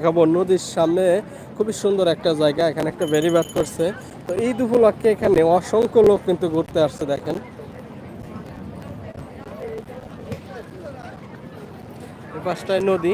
দেখাবো। নদীর সামনে খুবই সুন্দর একটা জায়গা, এখানে একটা বেরিবাদ করছে। তো ঈদ উপলক্ষে এখানে অসংখ্য লোক কিন্তু ঘুরতে আসছে, দেখেন। পাঁচটায় নদী।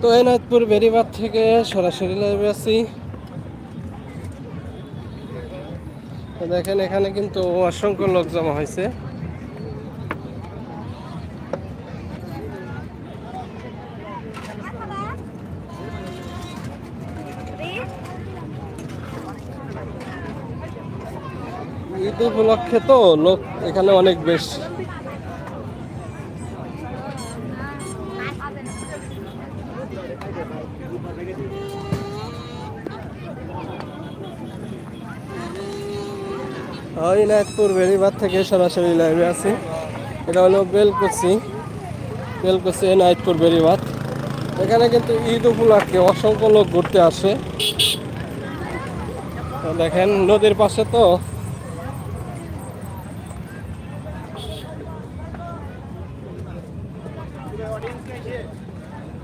তো এনায়তপুর বেরিবাদ থেকে সরাসরি লাইভে আছি। দেখেন, এখানে কিন্তু অসংখ্য লোক জমা হয়েছে। ঈদ উপলক্ষে তো লোক এখানে অনেক বেশি। ইনায়তপুর বেরিবাদ থেকে সরাসরি লাইভে আছি। এটা হলো বেলকুচি। বেলকুচি ইনায়তপুর বেরিবাদ এখানে কিন্তু ঈদ উপলক্ষে অসংখ্য লোক ঘুরতে আসে। দেখেন, নদীর পাশে তো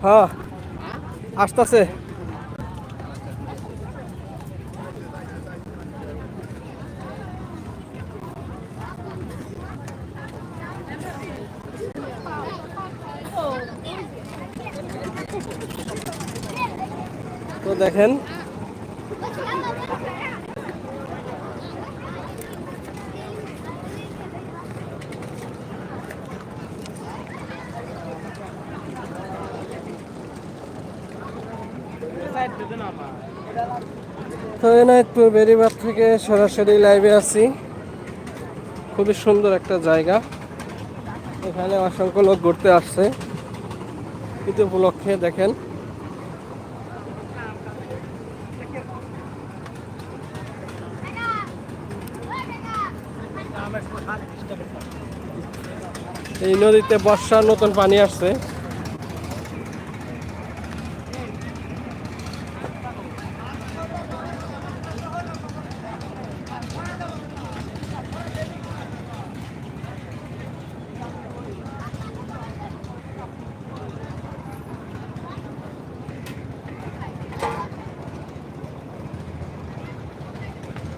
হ্যাঁ আসতেছে তো দেখেন। তো এনায়তপুর বেরিবাদ থেকে সরাসরি লাইভে আছি। খুবই সুন্দর একটা জায়গা। এখানে অসংখ্য লোক ঘুরতে আসছে। ঈদ উপলক্ষে দেখেন। এই নদীতে বর্ষার নতুন পানি আসছে।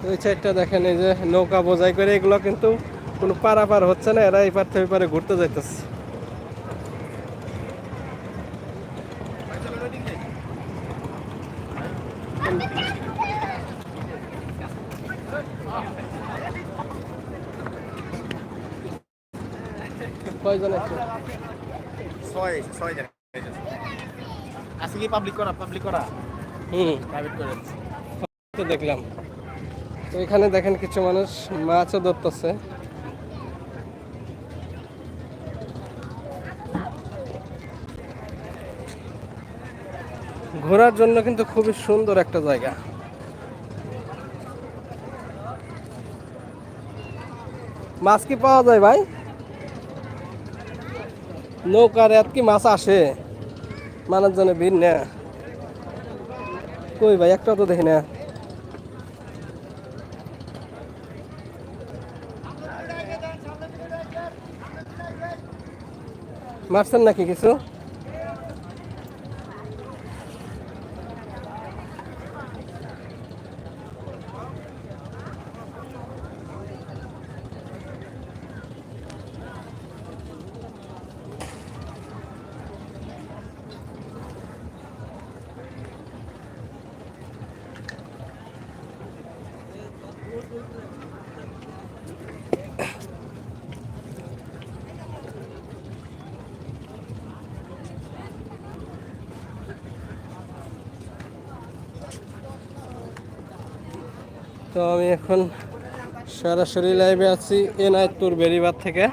ওই সাইডটা দেখেন, এই যে নৌকা বোঝাই করে এগুলো কিন্তু কোনো পারাপার হচ্ছে না এরা এই পার থেকে পারে ঘুরতে যাইতেছে। কয়জন আছে? ছয় আজকে কি পাবলিক করা? পাবলিক করা? হুম। প্রাইভেট করে তো দেখলাম। তো এখানে দেখেন কিছু মানুষ মাছও ধরতেছে। ঘোরার জন্য কিন্তু খুবই সুন্দর একটা জায়গা। মাছ কি পাওয়া যায় ভাই? নৌকার এত কি মাছ আসে? মানুষজনে ভিড় না কই ভাই, একটা তো দেখি না। মারছেন নাকি কিছু? তো আমি এখন সরাসরি লাইভে আছি এনায়তপুর বেরিবার থেকে।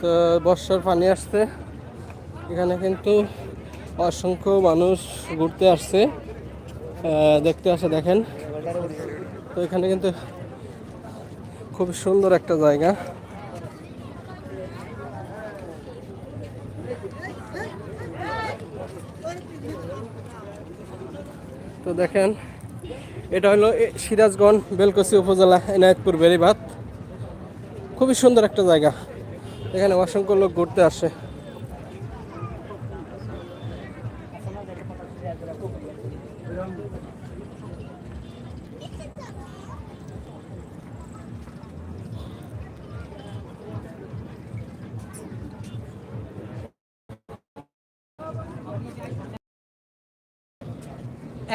তো বর্ষার পানি আসছে। এখানে কিন্তু অসংখ্য মানুষ ঘুরতে আসছে। দেখতে আসে, দেখেন। তো এখানে কিন্তু খুব সুন্দর একটা জায়গা। দেখেন, এটা হলো সিরাজগঞ্জ বেলকুচি উপজেলা এনায়তপুর বেরিবাদ খুবই সুন্দর একটা জায়গা। এখানে অসংখ্য লোক ঘুরতে আসে।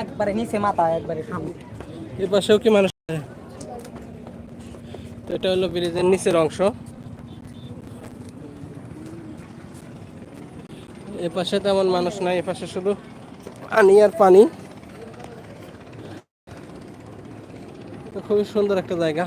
একবারে, নিচে মাথা একবারে সামনে এ পাশেও কি মানুষ? তো এটা হলো ব্রিজের নিচের অংশ। এ পাশে তেমন মানুষ নাই, এ পাশে শুধু পানি আর পানি। খুবই সুন্দর একটা জায়গা।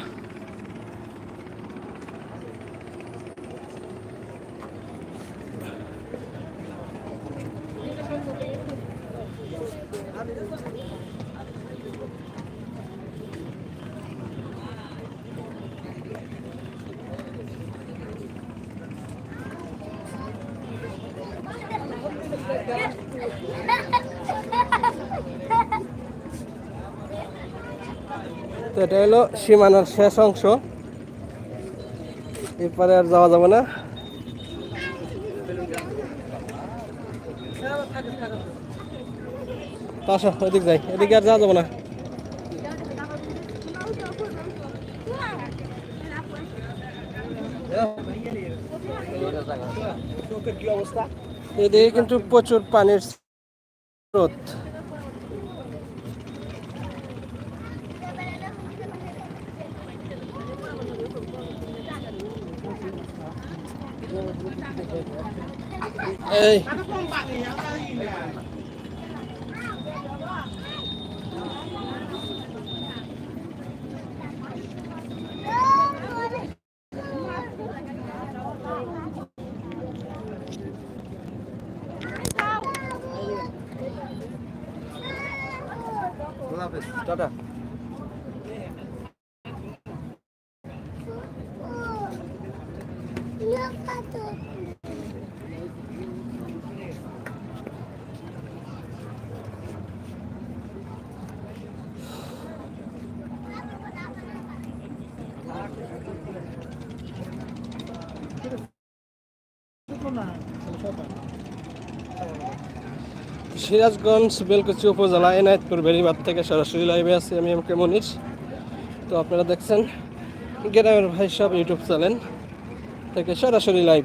তো এটা হলো সীমানার শেষ অংশ। এরপরে আর যাওয়া যাবে না। আসো, ওদিক যাই। এদিকে আর যাওয়া যাবে না। এদিকে কিন্তু প্রচুর পানির স্রোত। এই সিরাজগঞ্জ, বেলকুচি উপজেলা, এনায়তপুর বেরিবাদ থেকে সরাসরি লাইভে আছি আমি এম কে মনির। তো আপনারা দেখছেন গ্রামের ভাই সব ইউটিউব চ্যানেল থেকে সরাসরি লাইভ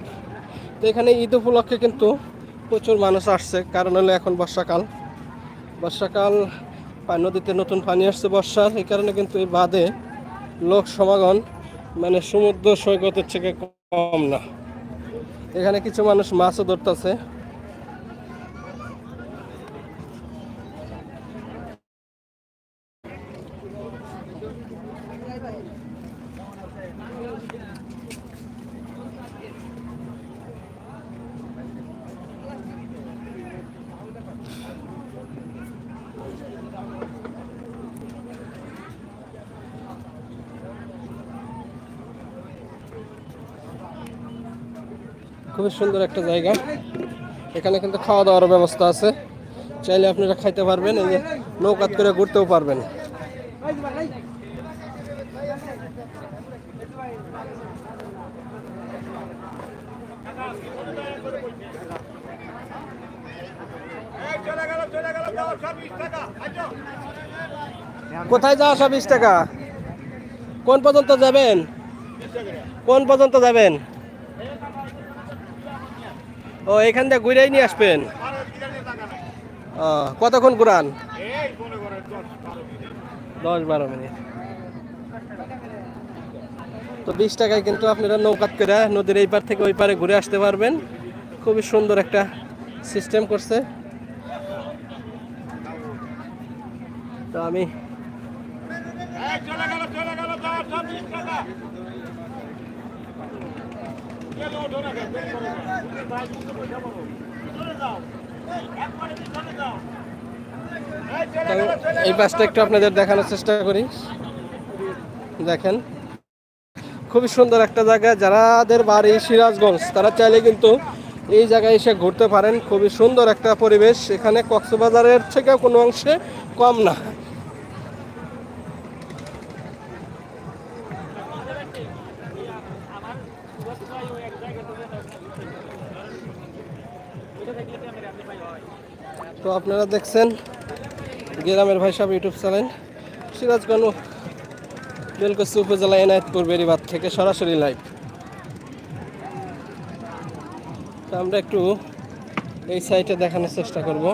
তো এখানে ঈদ উপলক্ষে কিন্তু প্রচুর মানুষ আসছে, কারণ হলো এখন বর্ষাকাল। বর্ষাকাল নদীতে নতুন পানি আসছে বর্ষার, এই কারণে কিন্তু এই বাঁধে লোক সমাগম মানে সমুদ্র সৈকতের থেকে কম না। এখানে কিছু মানুষ মাছও ধরতেছে। খুবই সুন্দর একটা জায়গা। এখানে কিন্তু খাওয়া দাওয়ার ব্যবস্থা আছে। চাইলে আপনারা খাইতে পারবেন, এই যে নৌকাত করে ঘুরতেও পারবেন। কোথায় যাওয়া সব বিশ টাকা? কোন পর্যন্ত যাবেন? কোন পর্যন্ত যাবেন? ও এখান থেকে ঘুরেই নিয়ে আসবেন? ও, কতক্ষণ ঘুরান? দশ বারো মিনিট। তো বিশ টাকায় কিন্তু আপনারা নৌকাত করে নদীর এই পার থেকে ওই পারে ঘুরে আসতে পারবেন। খুবই সুন্দর একটা সিস্টেম করছে। তো আমি এই পাশটা একটু আপনাদের দেখানোর চেষ্টা করি। দেখেন, খুবই সুন্দর একটা জায়গা। যারাদের বাড়ি সিরাজগঞ্জ, তারা চাইলে কিন্তু এই জায়গায় এসে ঘুরতে পারেন। খুবই সুন্দর একটা পরিবেশ। এখানে কক্সবাজারের থেকে কোনো অংশে কম না। তো আপনারা দেখছেন গ্রামের ভাই সাহেব ইউটিউব চ্যানেল সিরাজগঞ্জ বেলকুচি উপজেলা এনায়তপুর বেরিবাদ থেকে সরাসরি লাইভ তো আমরা একটু এই সাইটে দেখানোর চেষ্টা করব।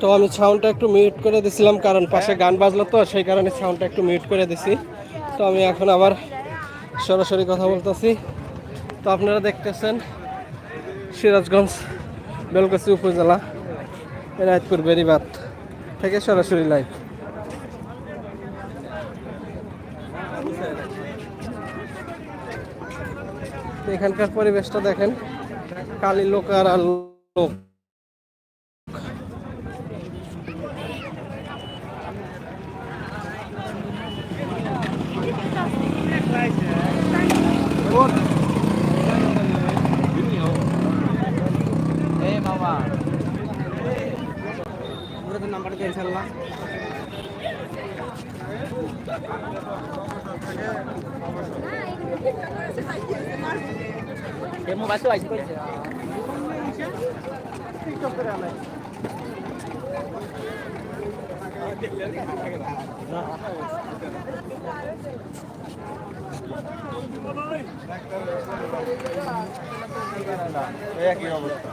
তো আমি সাউন্ডটা একটু মিউট করে দিছিলাম, কারণ পাশে গান বাজলো তো, সেই কারণে সাউন্ডটা একটু মিউট করে দিছি। তো আমি এখন আবার সরাসরি কথা বলতেছি। তো আপনারা দেখতেছেন, সিরাজগঞ্জ, বেলগাছি উপজেলা এনায়তপুর বেরিবাদ থেকে সরাসরি লাইভ এখানকার পরিবেশটা দেখেন কালী লোক আর লোক এই বাবা ওরা তো নাম্বার দিয়ে ইনশাআল্লাহ এই মোবাইল তো আইসি কইছে একই অবস্থা।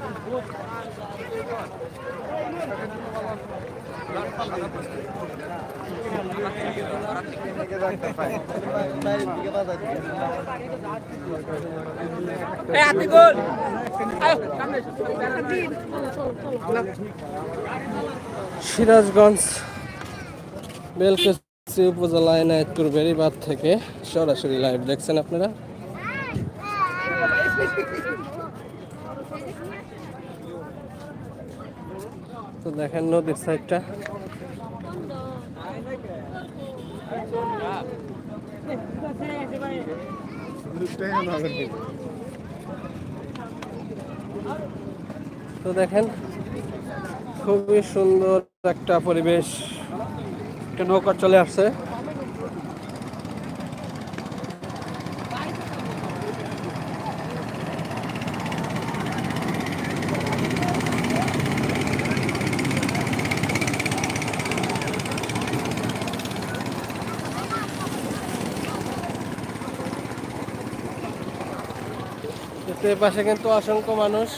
সিরাজগঞ্জ বেলকুচি উপজেলা এনায়তপুর বেরিবাদ থেকে সরাসরি লাইভ দেখছেন আপনারা। তো দেখেন নদীর সাইডটা তো দেখেন খুবই সুন্দর একটা পরিবেশ। একটা নৌকা চলে আসছে। তো পাশে কিন্তু অসংখ্য মানুষ।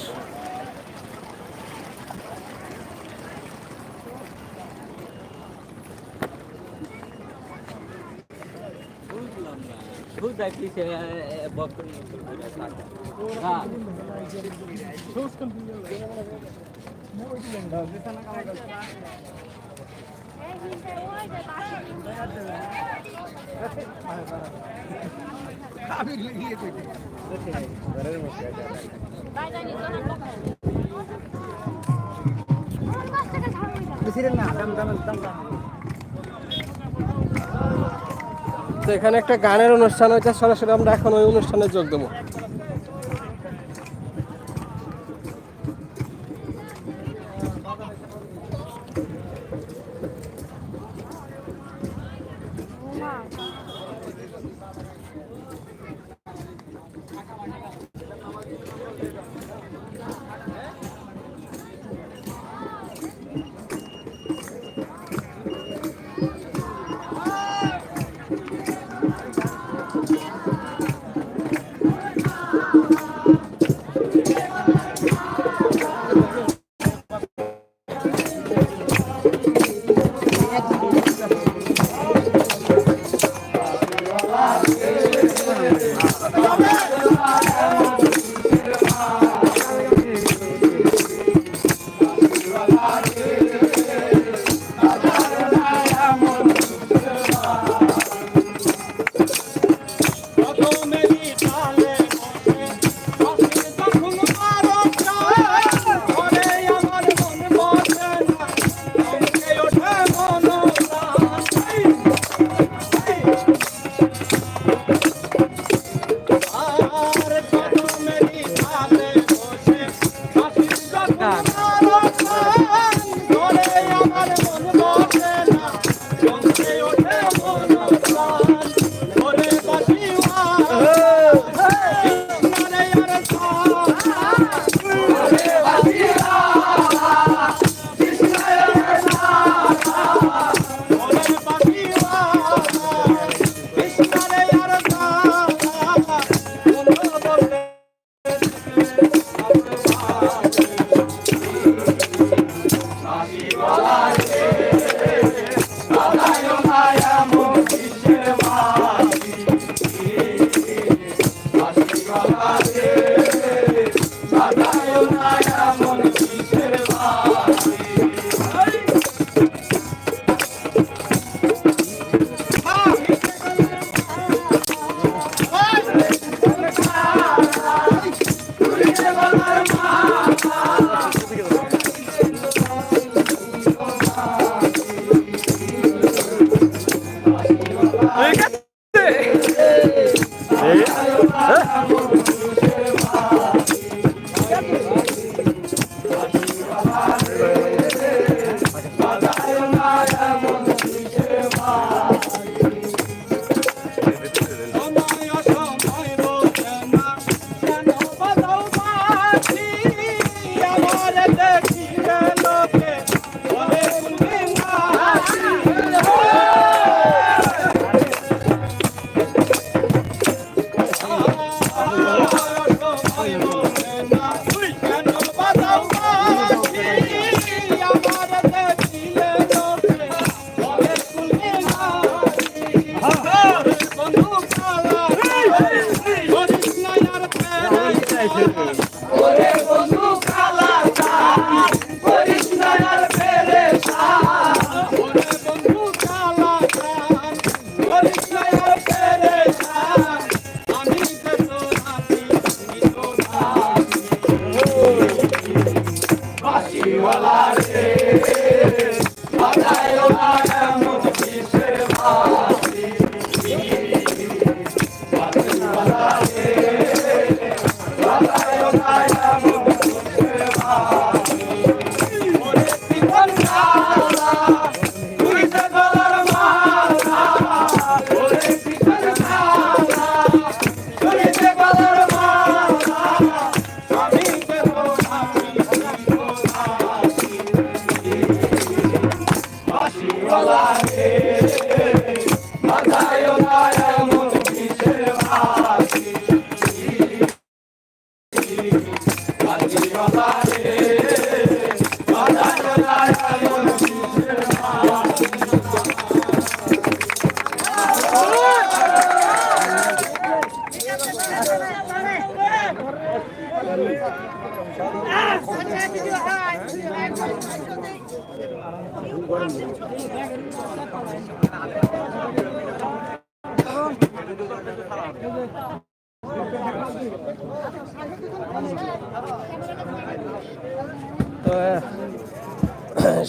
তো এখানে একটা গানের অনুষ্ঠান হয়েছে সরাসরি আমরা এখন ওই অনুষ্ঠানে যোগ দেবো।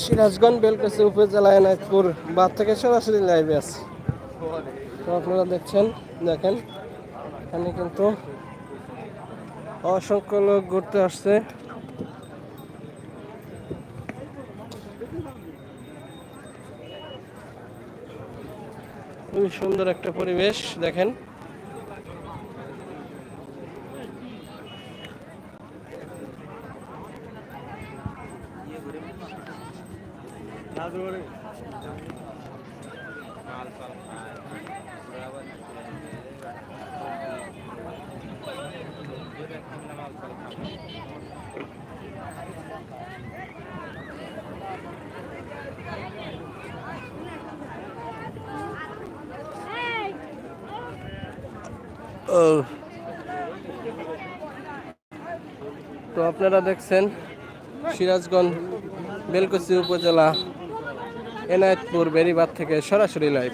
সিরাজগঞ্জ বেলকাছে উপজেলা এনাকপুর বাদ থেকে সরাসরি লাইভে আছে। আপনারা দেখছেন দেখেন। এখানে কিন্তু অসংখ্য লোক ঘুরতে আসছে। খুবই সুন্দর একটা পরিবেশ দেখেন। তো আপনারা দেখছেন সিরাজগঞ্জ বেলকুচি উপজেলা এনায়েতপুর বেরিবাদ থেকে সরাসরি লাইভ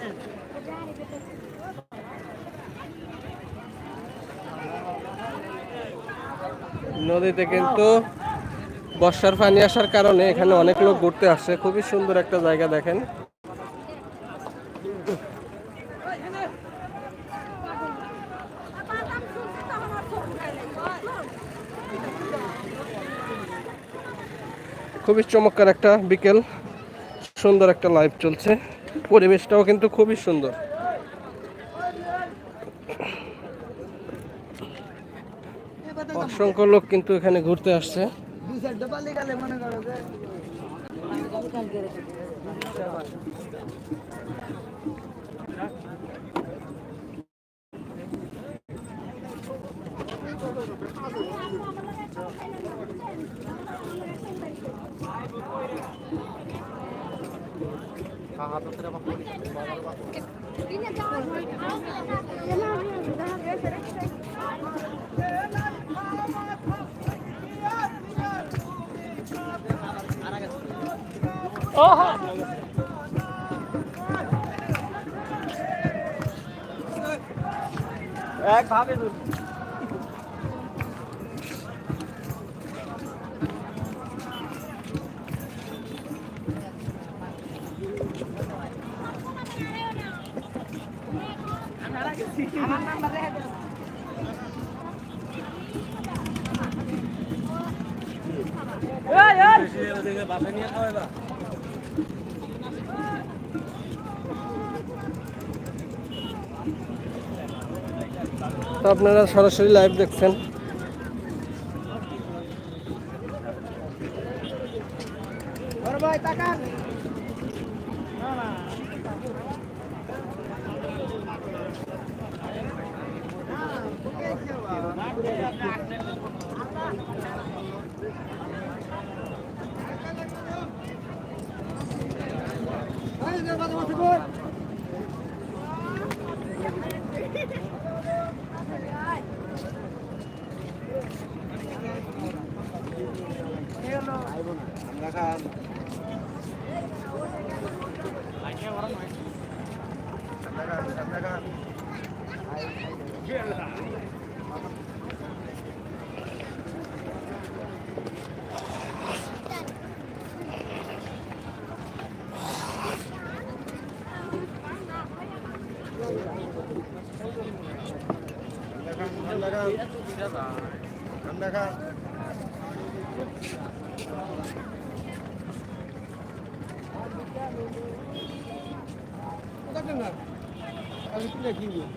নদীতে কিন্তু বর্ষার পানি আসার কারণে এখানে অনেক লোক ঘুরতে আসছে খুবই সুন্দর একটা জায়গা দেখেন। খুবই চমৎকার একটা বিকেল। সুন্দর একটা লাইভ চলছে। পরিবেশটাও কিন্তু খুবই সুন্দর। অসংখ্য লোক কিন্তু এখানে ঘুরতে আসছে। একভাবে এক নাম্বার দেখা এই এই বাসা নিয়ে খাওয়াইবা তো আপনারা সরাসরি লাইভ দেখছেন। Yeah. না